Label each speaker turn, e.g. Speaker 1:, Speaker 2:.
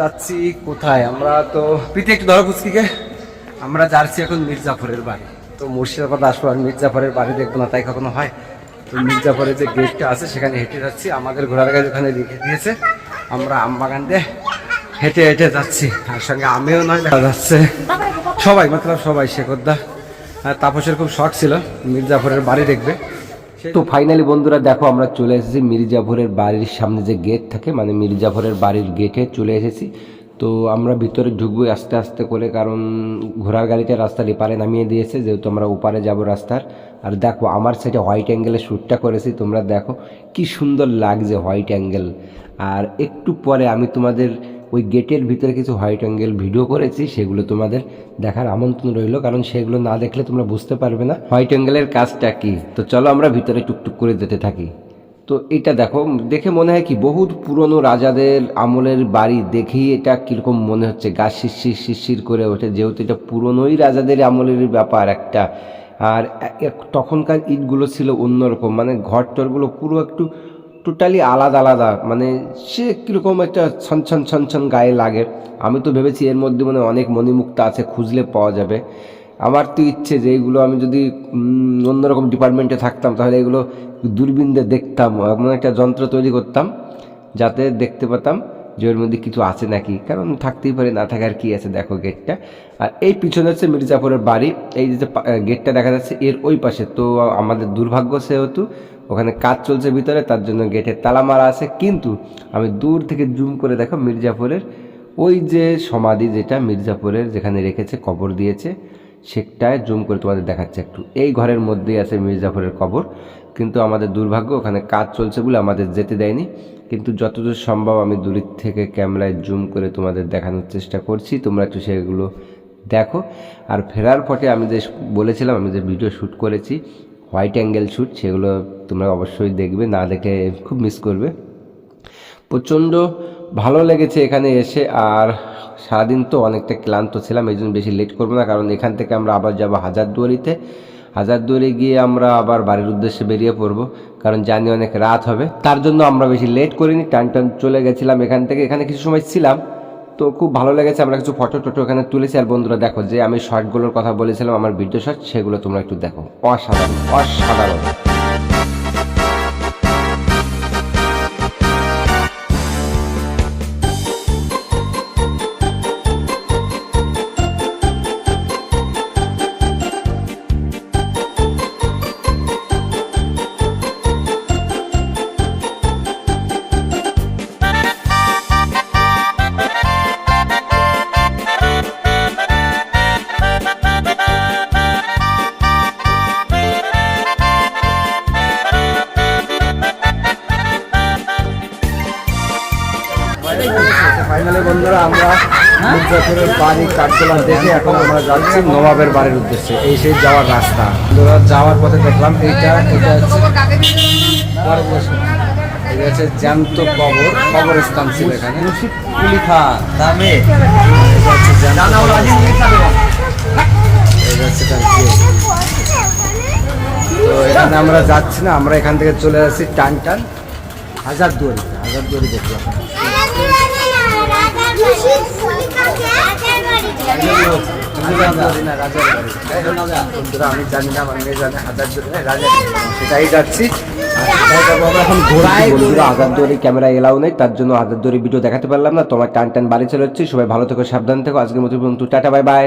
Speaker 1: যাচ্ছি কোথায়? আমরা তো পিতে একটু ধরো পুচকিকে আমরা যাচ্ছি এখন মির্জাফরের বাড়ি। তো মুর্শিদাবাদ আসব আর মির্জাফরের বাড়ি দেখব না, তাই কখনো হয়? তো মির্জাফরের যে গেটটা আছে, সেখানে হেঁটে যাচ্ছি। আমাদের ঘোড়ার গাড়ি ওখানে রেখে দিয়েছে। আমরা আমবাগান দিয়ে হেঁটে হেঁটে যাচ্ছি। আর সঙ্গে আমিও নয়, দেখা যাচ্ছে। সবাই, মতলব সবাই, শেখরদা। তাপসের খুব শখ ছিল। মির্জাফরের বাড়ি দেখবে।
Speaker 2: তো ফাইনালি বন্ধুরা দেখো আমরা চলে এসেছি মির্জাফরের বাড়ির সামনে যে গেট থাকে মানে মির্জাফরের বাড়ির গেটে চলে এসেছি। তো আমরা ভিতরে ঢুকবো আস্তে আস্তে করে, কারণ ঘোড়ার গাড়িটা রাস্তার এপারে নামিয়ে দিয়েছে, যেহেতু আমরা ওপারে যাব রাস্তার। আর দেখো, আমার সাইডে হোয়াইট অ্যাঙ্গেলে শ্যুটটা করেছি, তোমরা দেখো কি সুন্দর লাগছে হোয়াইট অ্যাঙ্গেল আর একটু পরে আমি তোমাদের ওই গেটের ভিতরে কিছু হোয়াইট অ্যাঙ্গেল ভিডিও করেছি, সেগুলো তোমাদের দেখার আমন্ত্রণ রইল, কারণ সেগুলো না দেখলে তোমরা বুঝতে পারবে না হোয়াইট অ্যাঙ্গেলের কাজটা কী। তো চলো আমরা ভিতরে টুকটুক করে যেতে থাকি। তো এটা দেখো, দেখে মনে হয় কি, বহুত পুরনো রাজাদের আমলের বাড়ি দেখেই এটা কীরকম মনে হচ্ছে গাছ শিরশির শিরশির করে ওঠে, যেহেতু এটা পুরনোই রাজাদের আমলের ব্যাপার একটা। আর তখনকার ইটগুলো ছিল অন্যরকম মানে ঘর টরগুলো পুরো একটু টোটালি আলাদা আলাদা। মানে সে কীরকম একটা ছনছন ছনছন ছন ছন গায়ে লাগে। আমি তো ভেবেছি এর মধ্যে মানে অনেক মণিমুক্তা আছে, খুঁজলে পাওয়া যাবে। আমার তো ইচ্ছে যে এইগুলো আমি যদি অন্যরকম ডিপার্টমেন্টে থাকতাম, তাহলে এগুলো দূরবীন দিয়ে দেখতাম এমন একটা যন্ত্র তৈরি করতাম, যাতে দেখতে পেতাম যে ওর মধ্যে কিছু আছে নাকি? কারণ থাকতেই পারে, না থাকার কি আছে? দেখো গেটটা আর এই পিছনে হচ্ছে মির্জাপুরের বাড়ি। এই যে গেটটা দেখা যাচ্ছে, এর ওই পাশে। তো আমাদের দুর্ভাগ্য সেহেতু ওখানে কাজ চলছে ভিতরে, তার জন্য গেটে তালা মারা আছে। কিন্তু আমি দূর থেকে জুম করে দেখো মির্জাপুরের ওই যে সমাধি যেটা মির্জাপুরের যেখানে রেখেছে, কবর দিয়েছে সেটায় জুম করে তোমাদের দেখাচ্ছে একটু। এই ঘরের মধ্যেই আছে মির্জাপুরের কবর, কিন্তু আমাদের দুর্ভাগ্য ওখানে কাজ চলছে বলে আমাদের যেতে দেয়নি। কিন্তু যতদূর সম্ভব আমি দূরের থেকে ক্যামেরায় জুম করে তোমাদের দেখানোর চেষ্টা করছি। তোমরা একটু সেগুলো দেখো। আর ফেরার পথে আমি যে বলেছিলাম, আমি যে ভিডিও শ্যুট করেছি, হোয়াইট অ্যাঙ্গেল শ্যুট সেগুলো তোমরা অবশ্যই দেখবে। না দেখে খুব মিস করবে। প্রচণ্ড ভালো লেগেছে এখানে এসে, আর সারাদিন তো অনেকটা ক্লান্ত ছিলাম, এই জন্য বেশি লেট করব না, কারণ এখান থেকে আমরা আবার যাব হাজারদুয়ারিতে। হাজারদুয়ারি গিয়ে আমরা আবার বাড়ির উদ্দেশ্যে বেরিয়ে পড়ব, কারণ জানি অনেক রাত হবে। তার জন্য আমরা বেশি লেট করিনি, টান টান চলে গেছিলাম এখান থেকে। এখানে কিছু সময় ছিলাম, তো খুব ভালো লেগেছে, আমরা কিছু ফটো টটো এখানে তুলেছি। আর বন্ধুরা, দেখো যে আমি শর্টগুলোর কথা বলেছিলাম, আমার ভিডিও শর্ট সেগুলো তোমরা একটু দেখো। অসাধারণ অসাধারণ।
Speaker 1: ফাইনালি বন্ধুরা আমরা মির্জাপুরের বাড়ির কাঠগোলা দেখে এখন আমরা যাচ্ছি নবাবের বাড়ির উদ্দেশ্যে। এই সেই যাওয়ার রাস্তা। বন্ধুরা যাওয়ার পথে দেখলাম এইটা এটা হচ্ছে এটা হচ্ছে জ্যান্ত কবর কবরস্থান ছিল এখানে। তো এখানে আমরা যাচ্ছি না আমরা এখান থেকে চলে যাচ্ছি টান টান হাজার দুয়ারি হাজার দুয়ারি দেখলাম। আমি জানি না হাজার রাজা সেটাই যাচ্ছি এখন
Speaker 2: ক্যামেরা নেই তার জন্য হাজারদুয়ারি ভিডিও দেখাতে পারলাম না তোমার টান টান বাড়ি চলে হচ্ছে সবাই ভালো থেকো সাবধান থেকো আজকে মতো টাটা বাই বাই